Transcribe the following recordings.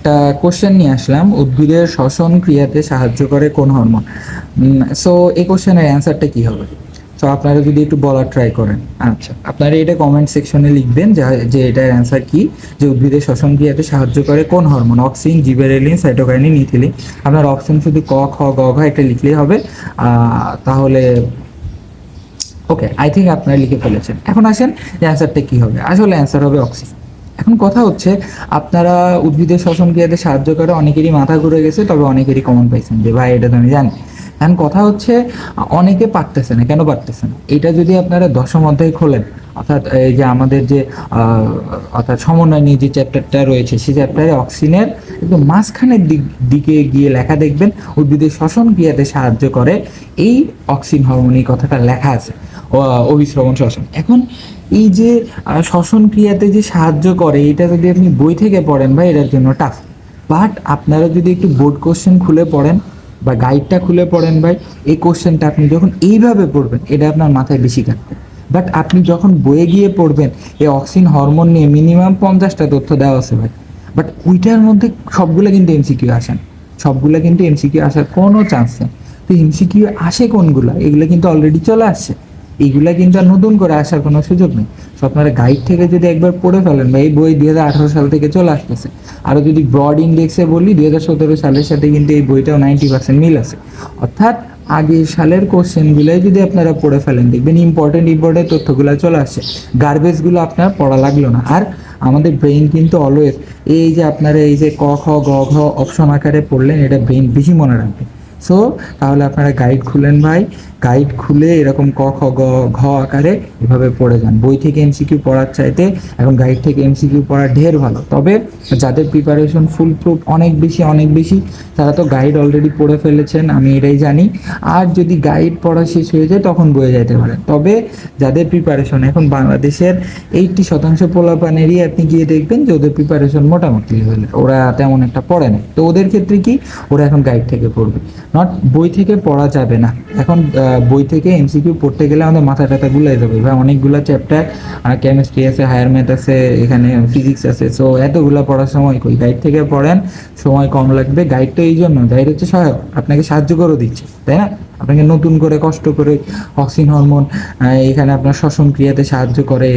একটা কোশ্চেন নিয়ে আসলাম, উদ্ভিদের শ্বসন ক্রিয়াতে সাহায্য করে কোন হরমোন সো এই কোশ্চেনের অ্যান্সারটা কি হবে? সো আপনারা যদি একটু বলার ট্রাই করেন। আচ্ছা আপনারা এটা কমেন্ট সেকশনে লিখবেন যা- এটার অ্যান্সার কি? যে উদ্ভিদের শ্বসন ক্রিয়াতে সাহায্য করে কোন hormone auxin gibberellin cytokinin ethylene আপনার অপশন শুধু ক, খ, গ, ঘ একটা লিখলেই হবে। তাহলে ওকে আই থিঙ্ক আপনারা লিখে ফেলেছেন। এখন আসেন যে অ্যান্সারটা কী হবে। আসলে অ্যান্সার হবে অক্সিজেন এখন কথা হচ্ছে, আপনারা উদ্ভিদের শ্বসন ক্রিয়াতে সাহায্য করে অনেকেরই মাথা ঘুরে গেছে, তবে অনেকেরই কমন পাইছেন যে, ভাই, এটা তো আমি জানি। এখন কথা হচ্ছে, অনেকে পারতেছে না, কেন পারতেছে না? এটা যদি আপনারা দশম অধ্যায় খোলেন, অর্থাৎ এই যে আমাদের যে অর্থাৎ সমন্বয় নিয়ে যে চ্যাপ্টারটা রয়েছে, সেই চ্যাপ্টারে অক্সিজেনের একদম মাঝখানের দিক, দিকে গিয়ে লেখা দেখবেন, উদ্ভিদের শ্বসন ক্রিয়াতে সাহায্য করে, এই অক্সিন হরমোন কথাটা লেখা আছে। অভিশ্রবণ শ্বসন এখন এই যে শ্বসন ক্রিয়াতে যে সাহায্য করে, এটা যদি আপনি বই থেকে পড়েন বা এটার জন্য টাফ বাট আপনারা যদি একটু বোর্ড কোশ্চেন খুলে পড়েন বা গাইডটা খুলে পড়েন ভাই, এই কোশ্চেনটা আপনি যখন এইভাবে পড়বেন, এটা আপনার মাথায় বেশি কাটবে। বাট আপনি যখন বইয়ে গিয়ে পড়বেন, এই অক্সিন হরমোন নিয়ে মিনিমাম পঞ্চাশটা তথ্য দেওয়া আছে ভাই। বাট ওইটার মধ্যে সবগুলো কিন্তু এমসিকিউ আসেন সবগুলো কিন্তু এমসিকিউ আসার কোনো চান্স নেই। তো এমসিকিউ আসে কোনগুলো? এগুলো কিন্তু অলরেডি চলে আসছে। এইগুলা কিন্তু আর নতুন করে আসার কোনো সুযোগ নেই। তো আপনারা গাইড থেকে যদি একবার পড়ে ফেলেন বা এই বই দুই হাজার আঠারো সাল থেকে চলে আসতেছে আরও যদি ব্রড ইন্ডেক্সে বলি দুই হাজার সতেরো সালের সাথে কিন্তু এই বইটাও নাইনটি পার্সেন্ট মিল আছে। অর্থাৎ আগের সালের কোশ্চেনগুলোই যদি আপনারা পড়ে ফেলেন, দেখবেন ইম্পর্টেন্ট ইম্পর্টেন্ট তথ্যগুলো চলে আসছে। গার্বেজগুলো আপনার পড়া লাগল না। আর আমাদের ব্রেইন কিন্তু অলওয়েজ এই যে আপনারা এই যে ক, খ, গ, ঘ অপশন আকারে পড়লেন, এটা ব্রেইন বেশি মনে রাখবে। সো তাহলে আপনারা গাইড খুলেন ভাই। গাইড খুলে এরকম ক, খ, গ, ঘ আকারে এভাবে পড়ে যান। বই থেকে এমসিকিউ পড়ার চাইতে এখন গাইড থেকে এমসিকিউ পড়া ঢের ভালো। তবে যাদের প্রিপারেশন ফুল প্রুফ অনেক বেশি অনেক বেশি, তারা তো গাইড অলরেডি পড়ে ফেলেছেন, আমি এটাই জানি। আর যদি গাইড পড়া শেষ হয়ে যায়, তখন বয়ে যেতে পারে। তবে যাদের প্রিপারেশন এখন বাংলাদেশের এইটটি শতাংশ পোলাপানেরই আপনি গিয়ে দেখবেন যে ওদের প্রিপারেশন মোটামুটি হলে। ওরা তেমন একটা পড়ে না। তো ওদের ক্ষেত্রে কি? ওরা এখন গাইড থেকে পড়বে। নট বই থেকে পড়া যাবে না। এখন বই থেকে এমসিকিউ পড়তে গেলে আমাদের মাথা টাথা গুলাই যাবে। এবার অনেকগুলো চ্যাপ্টার কেমিস্ট্রি আছে হায়ার ম্যাথ আছে, এখানে ফিজিক্স আছে। সো এতগুলো পড়ার সময় কই? গাইড থেকে পড়েন, সময় কম লাগবে। গাইড তো এই জন্য গাইড হচ্ছে সহায়ক, আপনাকে সাহায্য করে দিচ্ছে, তাই না? আপনাকে নতুন করে কষ্ট করে অক্সিন হরমোন এখানে আপনার শ্বসন ক্রিয়াতে সাহায্য করে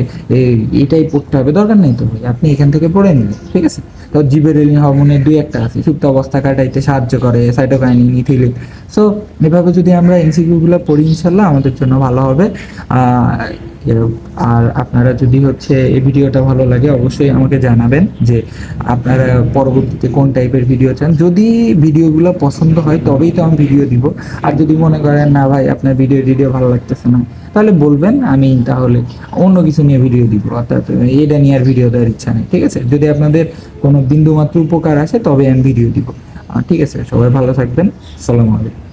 এটাই পড়তে হবে। দরকার নেই তো আপনি এখান থেকে পড়ে নিলেন ঠিক আছে? তো জিবেরেলিন হরমোনের দুই একটা আছে, সুপ্ত অবস্থা কাটাইতে সাহায্য করে সাইটোকাইনিন ইথিলিন সো এভাবে যদি আমরা এমসিকিউগুলো পড়ি ইনশাল্লাহ আমাদের জন্য ভালো হবে। আর আপনারা যদি হচ্ছে এই ভিডিওটা ভালো লাগে অবশ্যই আমাকে জানাবেন যে আপনারা পরবর্তীতে কোন টাইপের ভিডিও চান। যদি ভিডিওগুলো পছন্দ হয় তবেই তো আমি ভিডিও দিব। আর যদি মনে করেন, না ভাই, আপনার ভিডিও ভিডিও ভালো লাগতেছে না, তাহলে বলবেন, আমি তাহলে অন্য কিছু নিয়ে ভিডিও দিব। অর্থাৎ এটা নিয়ে আর ভিডিও দেওয়ার ইচ্ছা নেই, ঠিক আছে? যদি আপনাদের কোনো বিন্দুমাত্র উপকার আসে তবে আমি ভিডিও দিব। ঠিক আছে সবাই ভালো থাকবেন। সালাম আলাইকুম।